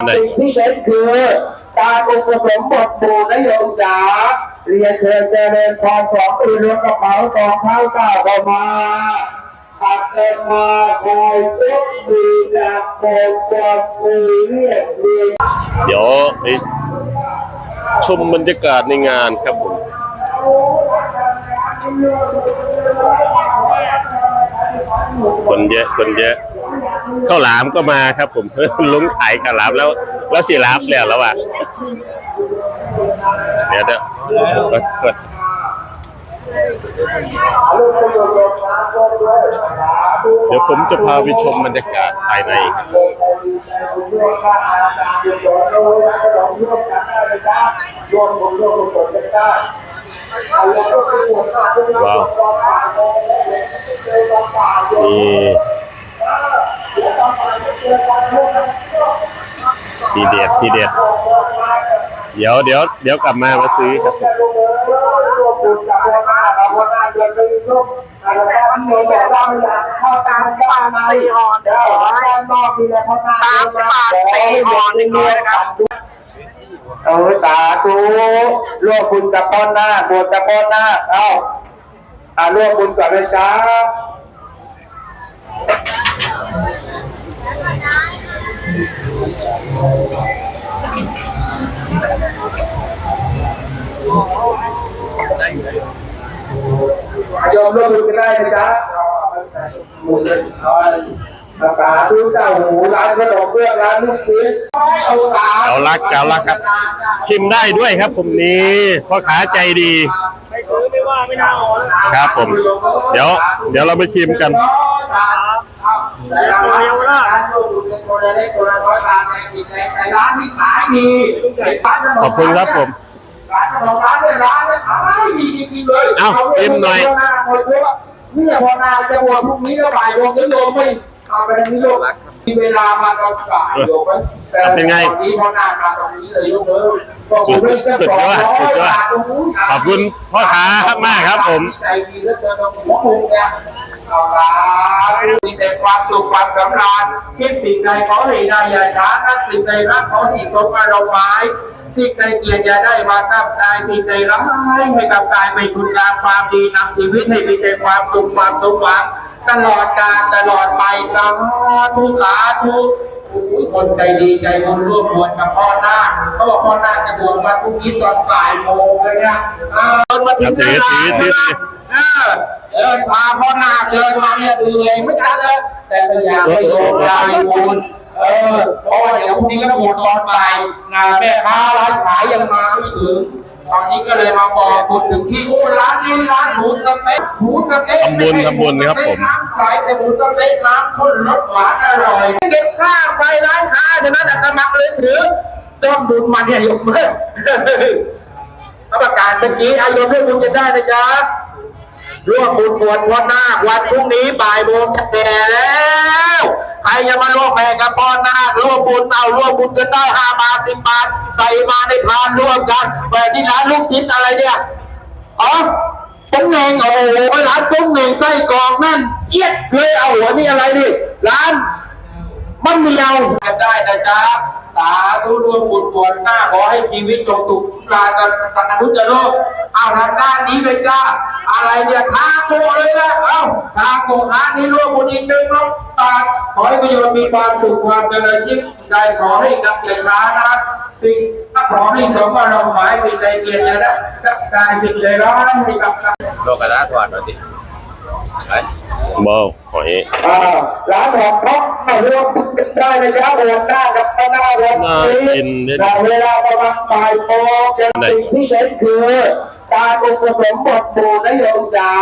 สิ่งที่เห็นคือการอุปสมบทหมู่นโยมจ๋าเรียนเชิญเจริญพรสองอื่นรถกระเป๋าสองเท้าก้าวเข้ามาอัตมาคอยยกมือจากโบกบกมือเรียกเรียนเดี๋ยวไปชมบรรยากาศในงานครับผมคนเยอะคนเยอะ ข้าวหลามก็มาครับ ผมลุงขายข้าวหลามแล้วแล้วสิรับแล้วแล้วอะเดี๋ยวเดี๋ยวกดเดี๋ยวผมจะพาไปชมบรรยากาศภายในว้าวนี่ ทีเด็ดทีเด็ด เดี๋ยวเดี๋ยวเดี๋ยวกลับมามาซื้อครับผมเข้ตามบ้านมาสี่หอนเดี๋ยวด้านนอกมีแล้วเข้าตามตามปากสี่หอนหนึ่งร้อครับเออสาธุร่วมบุญกับพ่อหน้าบวชกับพ่อหน้าเอ้าอ่าร่วมบุญกับเลยจ้า โยมร่วมบุญกันได้นะจ๊ะบุญเลยเอาอะไรสาธุเจ้าหูร้านขนมเบื้องร้านลูกชิ้นเอาสาเกาลักเกาลักครับ ชิมได้ด้วยครับผมนี่พ่อค้าใจดีไม่ซื้อไม่ว่าไม่น่าอ่อนครับผม เดี๋ยว เดี๋ยวเราไปชิมกันเยาวรา ชตัวเล็กตัวน้อยตามในกินในร้านที่ขายดีขอบคุณครับผมร้านขนมร้านเนี่ยร้านเนี่ยขายดีจริงๆเลยเอ้าอิ่มหน่อยเนี่ยพอนานจะบวชพรุ่งนี้แล้วบ่ายโมงก็โยมไม่เอาไปทางนี้โยมมีเวลามาตอนบ่ายโยมไหมแต่เป็นไงตอนนี้พอนานมาตรงนี้เลยโยมเอ้ยก็ผมได้แค่สุดสองยอดร้สุอยดยอดบาทตรงนู้นขอบคุณพ่อค้ามากครับผมใจดีแล้วเจอตรงหัวมุมเนี่ยเอาละ มีแต่ความสุขความสำราญคิดสิ่งใดขอให้ได้อย่าช้ารักสิ่งใดรักขอให้สมอารมณ์หมายสิ่งใดเกียรติอย่าได้มาตั้งกายสิ่งใดร้ายให้กับกายเป็นคุณงามความดีนำชีวิตให้มีแต่ความสุขความสมหวังตลอดกาลตลอดไปสาธุสาธุโอ้ยคนใจดีใจบุญร่วมบวชกับพ่อหน้าเขาบอกพ่อหน้าจะบวชมาพรุ่งนี้ตอนบ่ายโมงเลยนะอ่าเดินมาถึงเวลาถือถือถือ เออเดินพาพ่อหน้าเดินมาเนี่ยเหนื่อยไม่กันเลยแต่ก็อยากให้โยมยายบุญเออเพราะว่าเดี๋ยวพรุ่งนี้ก็บวชตอนบ่ายนะแม่ค้าร้านขายยังมาไม่ถึงตอนนี้ก็เลยมาบอกบุญถึงที่โอ้ร้านนี้ร้านหมูสะเต๊ะหมูสะเต๊ะทำบุญทำบุญครับผมน้ำใสแต่หมูสะเต๊ะน้ำข้นรสหวานอร่อยเก็บค่าไปร้านค้าฉะนั้นอาตมาเลยถือต้นบุญมาเนี่ยโยมเอ้ยพระประกาศเมื่อกี้อายมร่วมบุญกันได้นะจ๊ะ ร่วมบุญบวชวันนาควันพรุ่งนี้บ่ายโมงจะแก่แล้วใครจะมาร่วมแม่กับพ่อนาคร่วมบุญเอาร่วมบุญกันได้ห้าบาทสิบบาทใส่มาในพานร่วมกันแต่ที่ร้านลูกชิ้นอะไรเนี่ยอ๋อปุ้งเองโอ้โหร้านปุ้งเองไส้กรอกนั่นเอียดเลยเอาหัวนี่อะไรดิร้านมันมีเอากันได้นะจ๊ะสาธุร่วมบุญบวชหน้าขอให้ชีวิตจงสุขสรากันกันทุกโลกเอาทางด้านนี้เลยจ้า อะไรเนี่ยทาโกเลยนะเอ้าทาโกร้านนี้ร่วมบุญอีกหนึ่งร้อยบาทขอให้ประโยชน์มีความสุขความเจริญยิ่งใดขอให้นับใจช้านะสิ่งถ้าขอให้สมอารมณ์หมายสิ่งใดเกียรติจะได้ได้สิ่งใดร้ายให้กับโลกกระดาษถอดมาสิไปเบาหอยอ่าร้านของเขาไม่รวมบุญกันได้เลยครับโอนหน้ากับหน้าวันน่านี้กินเด็ดแต่เวลาประมาณบ่ายโมงจะไหนสิ่งที่เห็นคือ การอุปสมบทหมู่นโยมจ๋า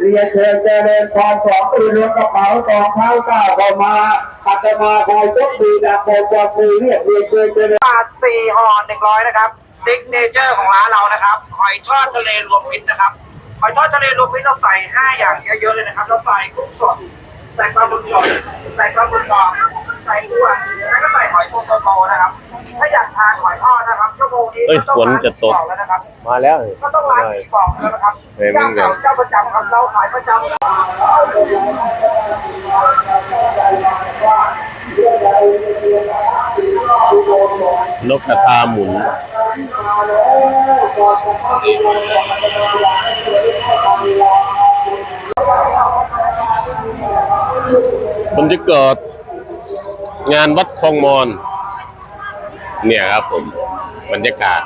เรียนเชิญเจริญพรสองอื่นรถกระเป๋าสองเท้าก้าวเข้ามาอาตมาคอยยกมือจากโบกจากมือเรียกเรียนเชิญเจริญบาทสี่ห่อหนึ่งร้อยนะครับซิกเนเจอร์ของร้านเรานะครับหอยทอดทะเลรวมมิตรนะครับหอยทอดทะเลรวมมิตรเราใส่ห้าอย่างเยอะๆเลยนะครับเราใส่กุ้งสดใส่ปลาหมึกสดใส่ปลาหมึกกรอบใส่กุ้งแล้วก็ใส่หอยโตๆนะครับถ้าอยากทานหอยทอดนะครับ สวนเอ้ยฝนจะตก มาแล้ว ก็ลเฮ้ยมึเจ้างเดี๋ประจำครับเราขายประจำ นกกระทาหมุน บรจะเกิดงานวัดคลองมอน เนี่ยครับผม บรรยากาศ